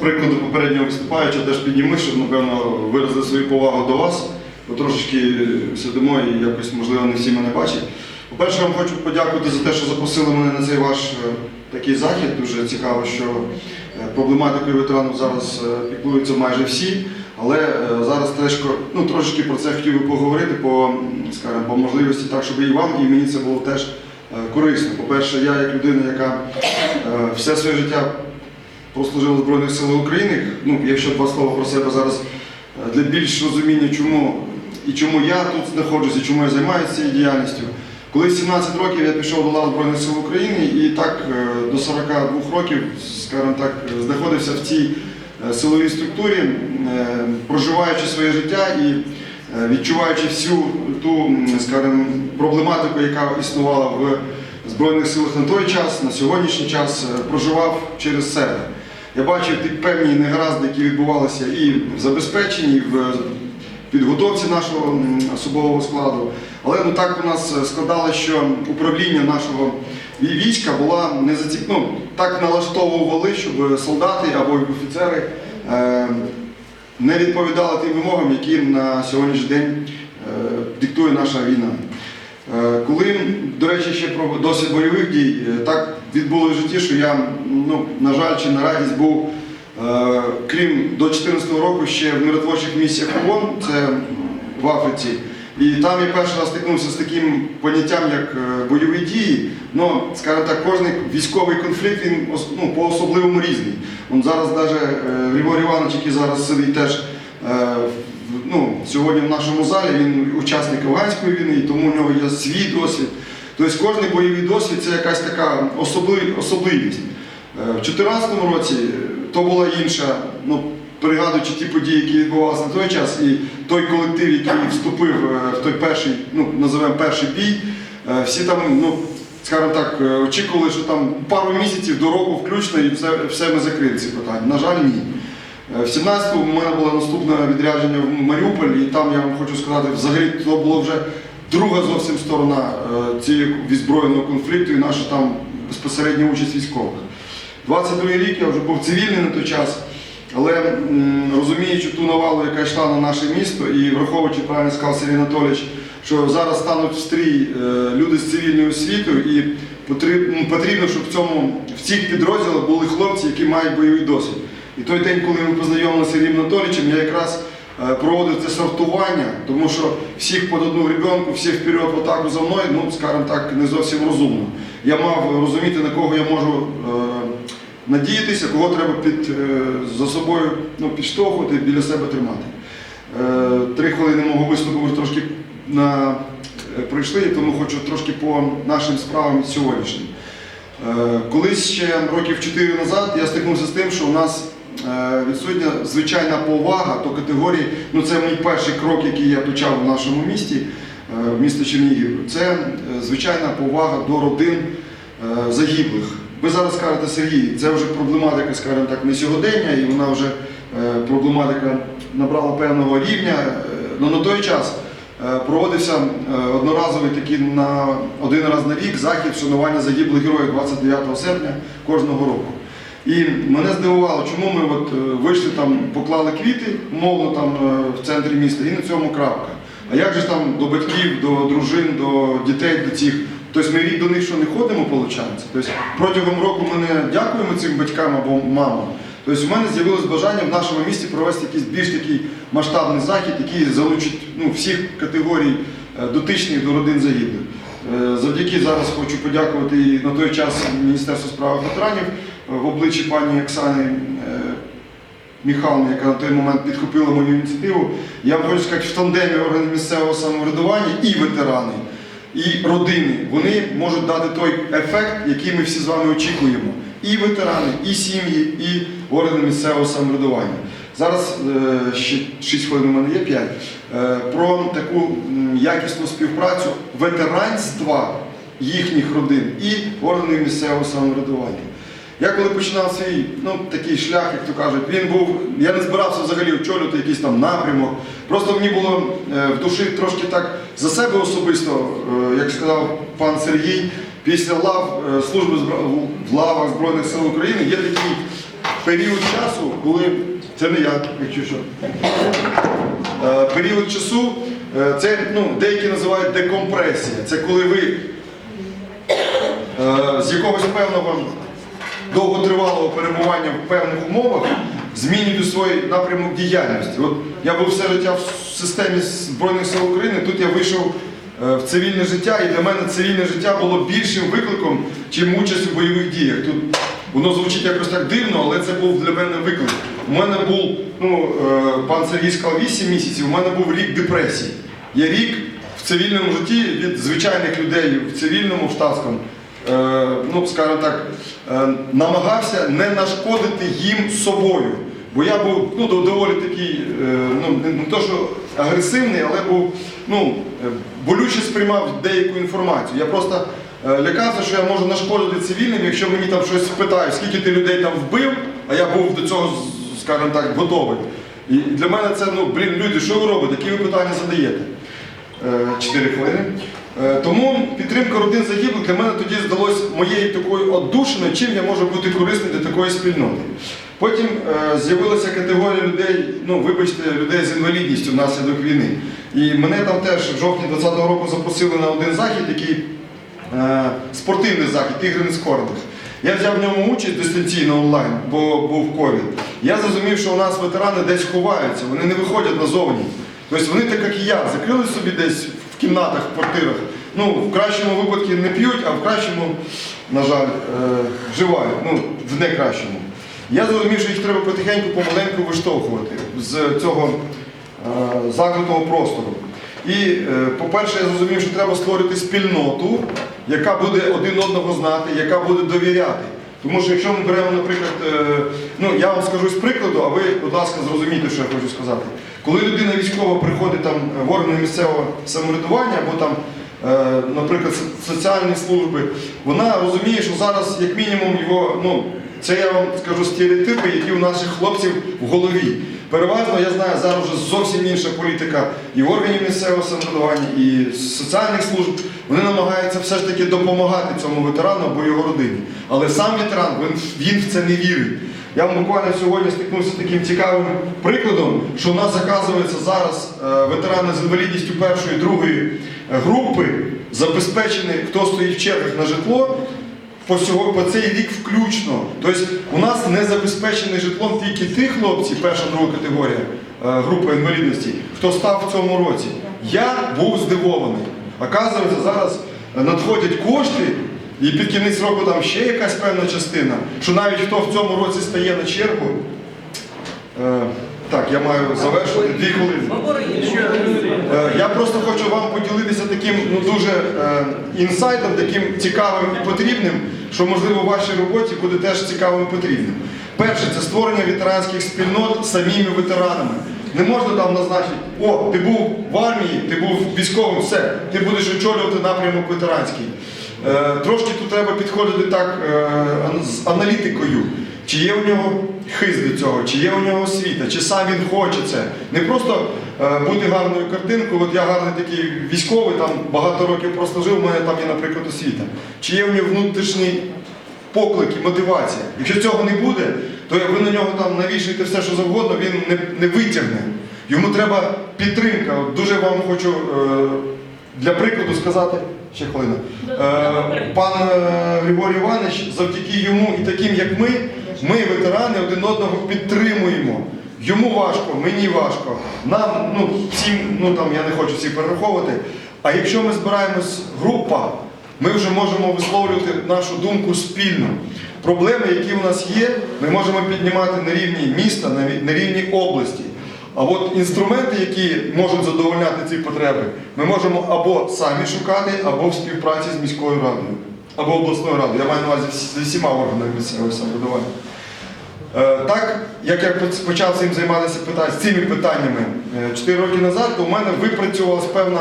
прикладу попереднього виступаючого теж підніму, щоб, напевно, виразити свою повагу до вас. Бо трошечки сидимо і якось, можливо, не всі мене бачать. По-перше, вам хочу подякувати за те, що запросили мене на цей ваш е, такий захід. Дуже цікаво, що е, проблематикою ветеранів зараз е, піклуються майже всі. Але зараз теж ну, трошечки про це хотів би поговорити по, скажімо, по можливості так, щоб і вам, і мені це було теж корисно. По-перше, я як людина, яка все своє життя прослужив Збройних сил України. Ну, якщо два слова про себе зараз е, для більш розуміння, чому і чому я тут знаходжуся, чому я займаюся цією діяльністю. Коли 17 років я пішов до лав Збройних сил України і так е, до 42 років, скажімо так, е, знаходився в цій силовій структурі, проживаючи своє життя і відчуваючи всю ту, скажімо, проблематику, яка існувала в Збройних силах на той час, на сьогоднішній час, проживав через себе. Я бачив певні негаразди, які відбувалися і в забезпеченні, і в підготовці нашого особового складу. Але ну, так у нас е, складалося, що управління нашого війська була не зацік... ну, так налаштовували, щоб солдати або офіцери е, не відповідали тим вимогам, які на сьогоднішній день е, диктує наша війна. Е, Коли, до речі, ще про досвід бойових дій, е, так відбулося в житті, що я, ну, на жаль, чи на радість був, е, крім до 2014 року, ще в миротворчих місіях ООН, це в Африці. І там я перший раз стикнувся з таким поняттям, як е, бойові дії. Ну, скажімо так, кожен військовий конфлікт він ну, по-особливому різний. Он зараз навіть Григорій Іванович, який зараз сидить теж е, ну, сьогодні в нашому залі, він учасник афганської війни, тому у нього є свій досвід. Тобто кожен бойовий досвід це якась така особливість. Е, В 2014 році то була інша, ну, пригадуючи ті події, які відбувалися на той час, і той колектив, який вступив е, в той перший, ну, називаємо перший бій, е, всі там, ну, скажімо так, очікували, що там пару місяців до року включно і все, все ми закриємо ці питання. На жаль, ні. В 17-му у мене було наступне відрядження в Маріуполь, і там я вам хочу сказати, взагалі то було вже друга зовсім сторона е, цієї відзброєного конфлікту і наша там безпосередня участь військових. 22 рік я вже був цивільний на той час, але розуміючи ту навалу, яка йшла на наше місто, і враховуючи, правильно сказав Сергій Анатолійович, що зараз стануть в стрій е, люди з цивільною освітою, і ну, потрібно, щоб в, цьому, в цих підрозділах були хлопці, які мають бойовий досвід. І той день, коли ми познайомилися з Сергієм Анатолійовичем, я якраз е, проводив це сортування, тому що всіх під одну гребенку, всіх вперед в за мною, ну, скажімо так, не зовсім розумно. Я мав розуміти, на кого я можу е, надіятися, кого треба під, е, за собою ну, підштовхувати, біля себе тримати. Три хвилини мого виступу вже трошки на, пройшли, тому хочу трошки по нашим справам сьогоднішнім. Колись ще років 4 назад я стикнувся з тим, що у нас відсутня звичайна повага до категорії, ну це мій перший крок, який я почав в нашому місті, е, в місто Чернігів. Це е, звичайна повага до родин е, загиблих. Ви зараз кажете, Сергій, це вже проблематика, скажімо так, не сьогодення, і вона вже е, проблематика набрала певного рівня. Е, Ну, на той час е, проводився е, одноразовий такий на один раз на рік захід вшанування загиблих героїв 29 серпня кожного року. І мене здивувало, чому ми от е, вийшли там, поклали квіти, умовно там е, в центрі міста, і на цьому крапка. А як же там до батьків, до дружин, до дітей, до цих? Тобто ми до них що не ходимо, виходить? Тобто протягом року ми не дякуємо цим батькам або мамам. Тобто у мене з'явилось бажання в нашому місті провести якийсь більш такий масштабний захід, який залучить ну, всіх категорій е, дотичних до родин загиблих. Е, Завдяки зараз хочу подякувати і на той час Міністерству справ ветеранів е, в обличчі пані Оксани е, яка на той момент підхопила мою ініціативу. Я вам хочу сказати, в тандемі органів місцевого самоврядування і ветерани, і родини вони можуть дати той ефект, який ми всі з вами очікуємо. І ветерани, і сім'ї, і органи місцевого самоврядування. Зараз е, ще 6 хвилин у мене є 5. Е, про таку якісну співпрацю ветеранства їхніх родин і органів місцевого самоврядування. Я коли починав свій ну, такий шлях, як то кажуть, він був, я не збирався взагалі очолювати якийсь там напрямок. Просто мені було е, в душі трошки так за себе особисто, як сказав пан Сергій, після лав служби в лавах Збройних сил України є такий період часу, коли це не я, якщо що. Е, Період часу е, це ну, деякі називають декомпресія. Це коли ви е, з якогось певного довготривалого перебування в певних умовах змінюєте свій напрямок діяльності. От я був все життя в системі Збройних сил України, тут я вийшов в цивільне життя, і для мене цивільне життя було більшим викликом, чим участь у бойових діях. Тут воно звучить якось так дивно, але це був для мене виклик. У мене був, ну, е, пан Сергій сказав, 8 місяців, у мене був рік депресії. Є рік в цивільному житті від звичайних людей в цивільному, в штатському е, ну, скажімо так, е, намагався не нашкодити їм собою. Бо я був ну, доволі такий, ну, не, то, що агресивний, але був ну, болюче сприймав деяку інформацію. Я просто лякався, що я можу нашкодити цивільним, якщо мені там щось спитають, скільки ти людей там вбив, а я був до цього, скажімо так, готовий. І для мене це, ну, блін, люди, що ви робите, які ви питання задаєте? Е, 4 хвилини. Е, Тому підтримка родин загиблих для мене тоді здалось моєю такою отдушиною, чим я можу бути корисним для такої спільноти. Потім е, з'явилася категорія людей, ну вибачте, людей з інвалідністю внаслідок війни. І мене там теж в жовтні 2020 року запросили на один захід, який е, спортивний захід, ігри нескорених. Я взяв в ньому участь дистанційно онлайн, бо був ковід. Я зрозумів, що у нас ветерани десь ховаються, вони не виходять назовні. Тобто вони так, як і я, закрили собі десь в кімнатах, в квартирах. Ну, в кращому випадку не п'ють, а в кращому, на жаль, е, вживають. Ну, в некращому. Я зрозумів, що їх треба потихеньку, помаленьку виштовхувати з цього е, закритого простору. І, е, по-перше, я зрозумів, що треба створити спільноту, яка буде один одного знати, яка буде довіряти. Тому що якщо ми беремо, наприклад, е, ну я вам скажу з прикладу, а ви, будь ласка, зрозумійте, що я хочу сказати. Коли людина військова приходить там в органи місцевого самоврядування або там, е, наприклад, соціальні служби, вона розуміє, що зараз, як мінімум, його, ну, це я вам скажу стереотипи, які у наших хлопців в голові. Переважно, я знаю, зараз вже зовсім інша політика і органів місцевого самоврядування, і соціальних служб. Вони намагаються все ж таки допомагати цьому ветерану або його родині. Але сам ветеран, він, він в це не вірить. Я вам буквально сьогодні стикнувся з таким цікавим прикладом, що у нас оказується зараз е, ветерани з інвалідністю першої, другої е, групи забезпечені, хто стоїть в чергах на житло, по, сього- по цей рік включно. Тобто у нас не забезпечений житлом тільки ті хлопці, перша друга категорія е, групи інвалідності, хто став в цьому році. Я був здивований. Оказується, зараз надходять кошти, і під кінець року там ще якась певна частина, що навіть хто в цьому році стає на чергу. Е, так, я маю завершити дві хвилини. Е, Я просто хочу вам поділитися таким ну, дуже е, інсайтом, таким цікавим і потрібним, що можливо в вашій роботі буде теж цікавим і потрібним. Перше, це створення ветеранських спільнот самими ветеранами. Не можна там назначити, о, ти був в армії, ти був військовим, все, ти будеш очолювати напрямок ветеранський. Е, трошки тут треба підходити так е, з аналітикою. Чи є у нього хист до цього, чи є у нього освіта, чи сам він хоче це. Не просто е, бути гарною картинкою, от я гарний такий військовий, там багато років просто жив, у мене там є, наприклад, освіта. Чи є у нього внутрішній поклик і мотивація. Якщо цього не буде, то ви на нього там навішаєте все, що завгодно, він не, не витягне. Йому треба підтримка. От Дуже вам хочу е, для прикладу сказати. Ще хвилина. Е, пан Григорій Іванович, завдяки йому і таким, як ми, ми, ветерани, один одного підтримуємо. Йому важко, мені важко. Нам, ну, всім, ну там я не хочу всіх перераховувати. А якщо ми збираємось група, ми вже можемо висловлювати нашу думку спільно. Проблеми, які у нас є, ми можемо піднімати на рівні міста, на рівні області. А от інструменти, які можуть задовольняти ці потреби, ми можемо або самі шукати, або в співпраці з міською радою, або обласною радою. Я маю на увазі з усіма органами місцевого самоврядування. Е, Так, як я почав цим займатися цими питаннями 4 роки назад, то в мене випрацювалась певна,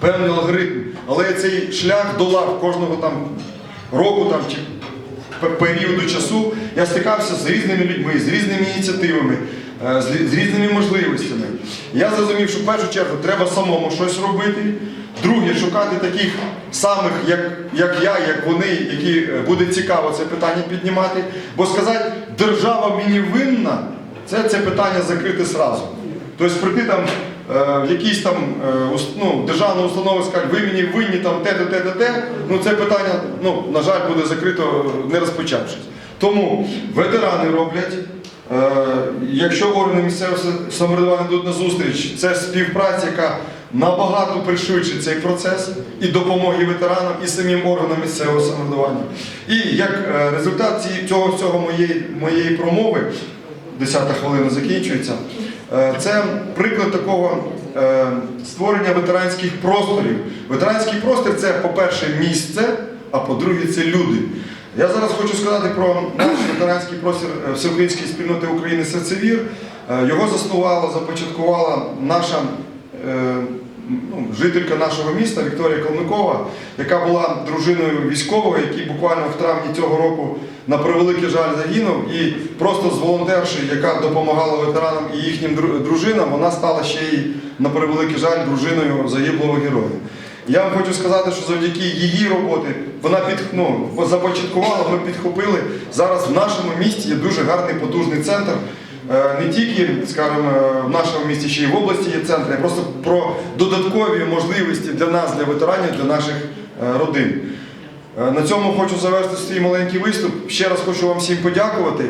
певний алгоритм. Але цей шлях долав кожного там року там, чи періоду часу я стикався з різними людьми, з різними ініціативами, е, з різними можливостями. Я зрозумів, що в першу чергу треба самому щось робити, Друге, шукати таких самих, як, як я, як вони, які е, буде цікаво це питання піднімати. Бо сказати, держава мені винна, це, це питання закрити сразу. Тобто прийти там е, в якісь там е, ну, державну установу сказати, ви мені винні там те-те, те-те, те, ну це питання, ну, на жаль, буде закрито, не розпочавшись. Тому ветерани роблять. Е, Якщо органи місцевого самоврядування йдуть на зустріч, це співпраця, яка набагато пришвидшить цей процес і допомоги ветеранам, і самим органам місцевого самоврядування. І як е, результат цього всього моєї, моєї промови, 10 хвилина закінчується, е, це приклад такого е, створення ветеранських просторів. Ветеранський простір це, по-перше, місце, а по-друге, це люди. Я зараз хочу сказати про наш ветеранський простір Всеукраїнської спільноти України Серцевір. Його заснувала, започаткувала наша ну, жителька нашого міста Вікторія Калмикова, яка була дружиною військового, який буквально в травні цього року на превеликий жаль загинув. І просто з волонтерші, яка допомагала ветеранам і їхнім дружинам, вона стала ще й на превеликий жаль дружиною загиблого героя. Я вам хочу сказати, що завдяки її роботи вона під, ну, започаткувала, ми підхопили. Зараз в нашому місті є дуже гарний потужний центр. Е, Не тільки, скажімо, е, в нашому місті, ще й в області є центри, а просто про додаткові можливості для нас, для ветеранів, для наших е, родин. На цьому хочу завершити свій маленький виступ. Ще раз хочу вам всім подякувати.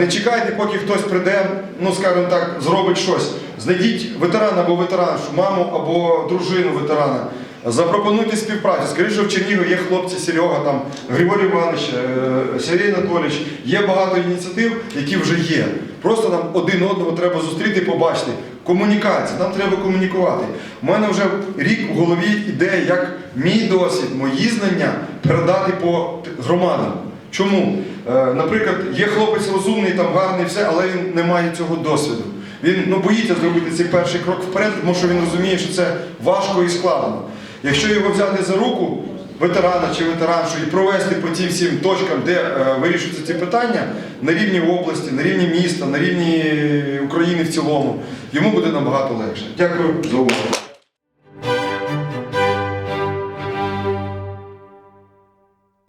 Не чекайте, поки хтось прийде, ну скажімо так, зробить щось. Знайдіть ветерана або ветераншу, маму або дружину ветерана. Запропонуйте співпрацю. Скажіть, що в Чернігові є хлопці Серега, там Григорій Іванович, Сергій Анатолійович. Є багато ініціатив, які вже є. Просто нам один одного треба зустріти, і побачити. Комунікація, нам треба комунікувати. У мене вже рік в голові ідея, як мій досвід, мої знання передати по громадам. Чому? Е, Наприклад, є хлопець розумний, там гарний, все, але він не має цього досвіду. Він ну, боїться зробити цей перший крок вперед, тому що він розуміє, що це важко і складно. Якщо його взяти за руку, ветерана чи ветераншу, і провести по тим всім точкам, де е, вирішуються ці питання, на рівні області, на рівні міста, на рівні України в цілому, йому буде набагато легше. Дякую за увагу.